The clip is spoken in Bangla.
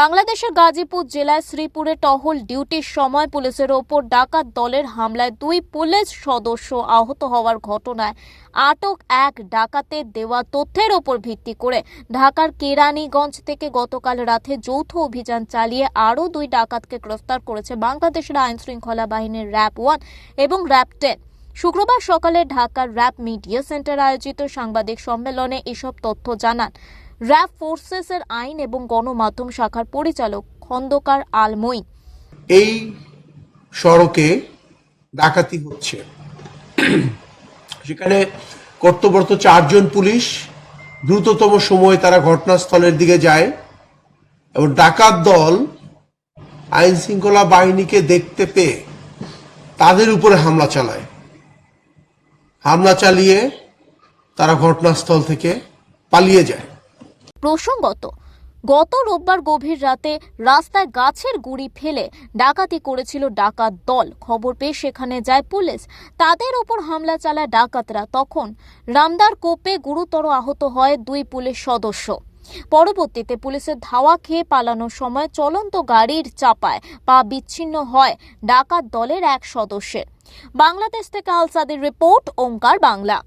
বাংলাদেশের গাজীপুর জেলায় শ্রীপুরে টহল ডিউটির সময় পুলিশের ওপর ডাকাত দলের হামলায় দুই পুলিশ সদস্য আহত হওয়ার ঘটনায় আটক এক ডাকাতের দেওয়া তথ্যের ওপর ভিত্তি করে ঢাকার কেরানীগঞ্জ থেকে গতকাল রাতে যৌথ অভিযান চালিয়ে আরও দুই ডাকাতকে গ্রেফতার করেছে বাংলাদেশের আইন শৃঙ্খলা বাহিনীর র্যাব ওয়ান এবং র্যাব টেন। শুক্রবার সকালে ঢাকার র্যাব মিডিয়া সেন্টার আয়োজিত সাংবাদিক সম্মেলনে এসব তথ্য জানান। র্যাব ফোর্সেসের আইন এবং গণমাধ্যম শাখার পরিচালক খন্দকার আলমই। এই সড়কে ডাকাতি হচ্ছে। সেখানে কর্তব্যরত চারজন পুলিশ দ্রুততম সময়ে তারা ঘটনাস্থলের দিকে যায় এবং ডাকাত দল আইন শৃঙ্খলা বাহিনীকে দেখতে পেয়ে তাদের উপরে হামলা চালায়। হামলা চালিয়ে তারা ঘটনাস্থল থেকে পালিয়ে যায়। প্রসঙ্গত, গত রোববার গভীর রাতে রাস্তায় গাছের গুড়ি ফেলে ডাকাতি করেছিল ডাকাত দল। খবর পেয়ে সেখানে যায় পুলিশ। তাদের ওপর হামলা চালায় ডাকাতরা। তখন রামদার কোপে গুরুতর আহত হয় দুই পুলিশ সদস্য। পরবর্তীতে পুলিশের ধাওয়া খেয়ে পালানোর সময় চলন্ত গাড়ির চাপায় পা বিচ্ছিন্ন হয় ডাকাত দলের এক সদস্যের। বাংলাদেশ থেকে আলসাদের রিপোর্ট, ওঙ্কার বাংলা।